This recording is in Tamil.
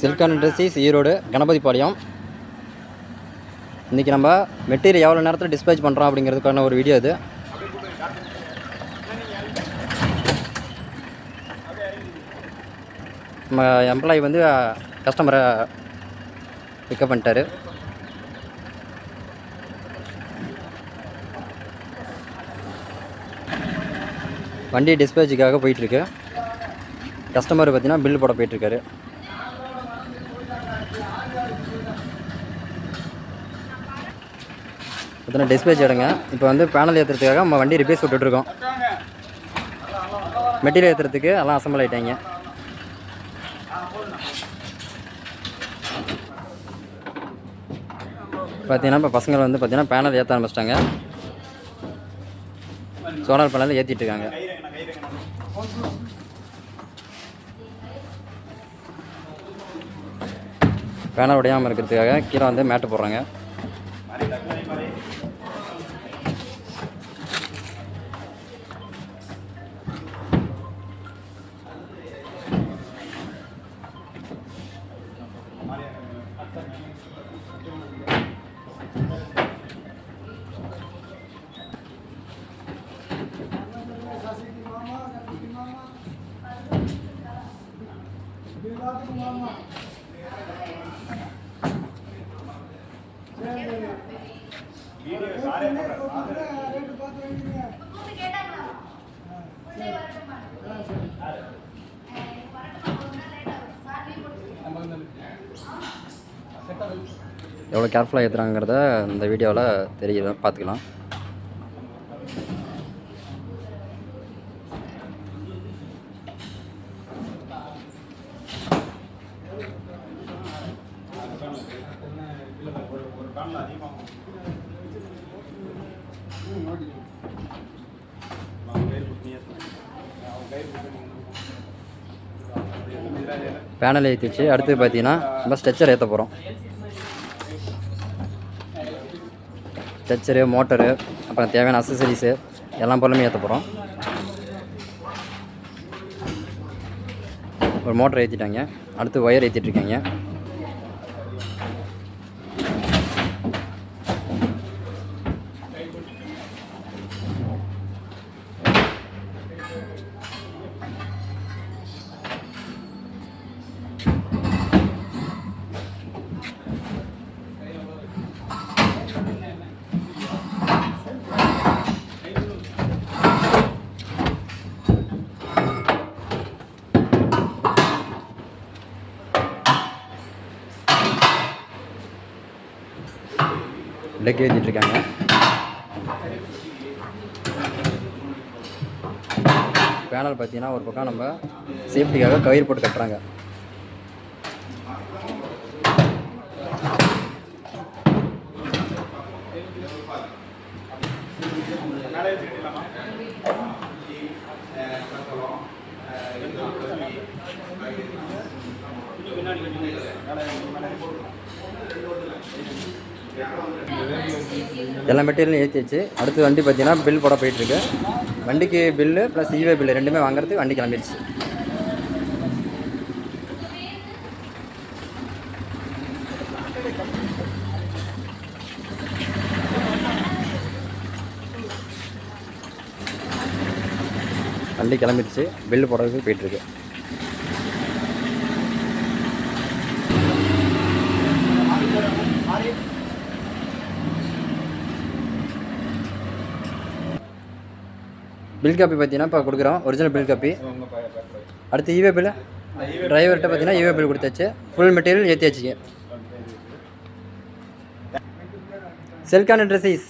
சில்கான் இண்டஸ்ட்ரீஸ் ஈரோடு கணபதி பாளையம் இன்றைக்கி நம்ம மெட்டீரியல் எவ்வளோ நேரத்தில் டிஸ்பேச் பண்ணுறோம் அப்படிங்கிறதுக்கான ஒரு வீடியோ இது. நம்ம எம்ப்ளாயி வந்து கஸ்டமரை பிக்கப் பண்ணிட்டாரு. வண்டி டிஸ்பேச்சுக்காக போயிட்டுருக்கு கஸ்டமர் பார்த்திங்கன்னா பில் போட போயிட்டுருக்காரு பார்த்தீங்கன்னா டிஸ்பேச் எடுங்க. இப்போ வந்து பேனல் ஏற்றுறதுக்காக நம்ம வண்டி ரிப்பேர்ஸ் விட்டுட்ருக்கோம் மெட்டீரியல் ஏற்றுறதுக்கு எல்லாம் அசம்பிள் ஆகிட்டாங்க பார்த்தீங்கன்னா இப்போ பசங்கள் வந்து பார்த்தீங்கன்னா பேனல் ஏற்ற ஆரம்பிச்சிட்டாங்க. சோலார் பேனல் ஏற்றிட்டு இருக்காங்க. பேனல் உடையாமல் இருக்கிறதுக்காக கீழே வந்து மேட்டு போடுறாங்க. পারে Thank you. எவ்வளோ கேர்ஃபுல்லாக ஏற்றுறாங்கிறத இந்த வீடியோவில் தெரியல பார்த்துக்கலாம். பேனல் ஏற்றிச்சு அடுத்து பார்த்தீங்கன்னா நம்ம ஸ்ட்ரெச்சர் ஏற்ற போகிறோம் ஸ்ட்ரெச்சரு மோட்டரு அப்புறம் தேவையான அசசரிஸு எல்லா பொருளுமே ஏற்ற போகிறோம் ஒரு மோட்டர் ஏற்றிட்டாங்க அடுத்து ஒயர் ஏற்றிட்டு இருக்காங்க டெக் பேனல் பார்த்தீங்கன்னா ஒரு பக்கம் நம்ம சேஃப்டிக்காக கயிறு போட்டு கட்டுறாங்க. எல்லா மெட்டீரியலும் ஏற்றிச்சு அடுத்து வண்டி பார்த்தீங்கன்னா பில் போட போயிட்டுருக்கு. வண்டிக்கு பில்லு ப்ளஸ் இவே பில்லு ரெண்டுமே வாங்குறதுக்கு வண்டி கிளம்பிடுச்சு. வண்டி கிளம்பிடுச்சு. பில்லு போடுறதுக்கு போயிட்டுருக்கு. பில் காப்பி பார்த்தீங்கன்னா இப்போ கொடுக்குறோம். ஒரிஜினல் பில் காப்பி அடுத்து இவே பில் டிரைவர்கிட்ட பார்த்தீங்கன்னா இவே பில் கொடுத்தாச்சு. ஃபுல் மெட்டீரியல் ஏற்றியாச்சு செல்கான் ட்ரெஸ்ஸஸ்